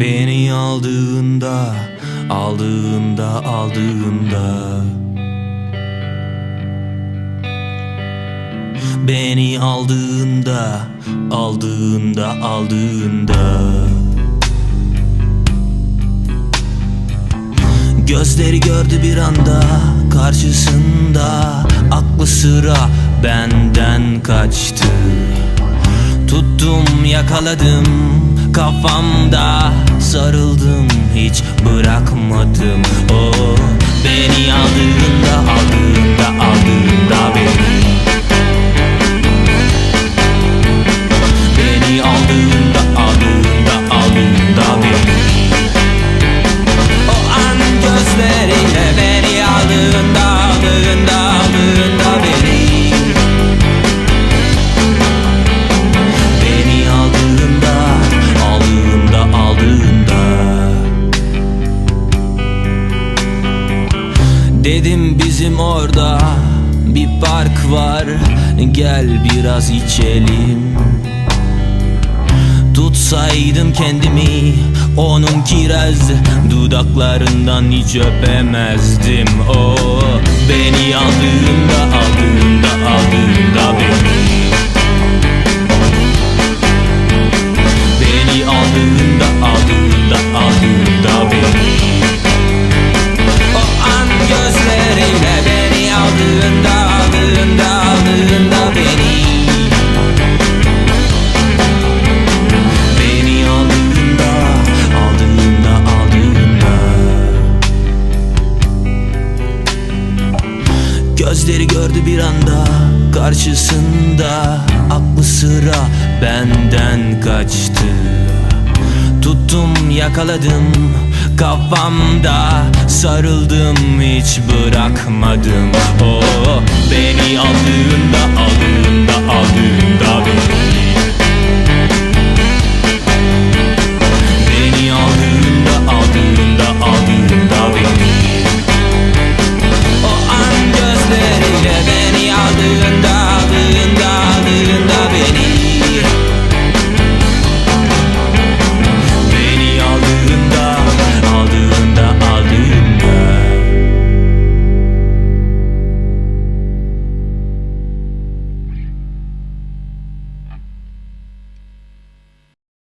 Beni aldığında, aldığında, aldığında. Beni aldığında, aldığında, aldığında. Gözleri gördü bir anda karşısında. Aklı sıra benden kaçtı. Tuttum yakaladım kafamda. Sarıldım hiç bırakmadım. Oh, Beni aldığında Dedim bizim orada bir park var. Gel biraz içelim. Tutsaydım kendimi onun kiraz Dudaklarından hiç öpemezdim. Oh, Beni aldığında aldığında Gözleri gördü bir anda karşısında. Aklı sıra benden kaçtı. Tuttum yakaladım kafamda. Sarıldım hiç bırakmadım. Oh, Beni aldığında aldığında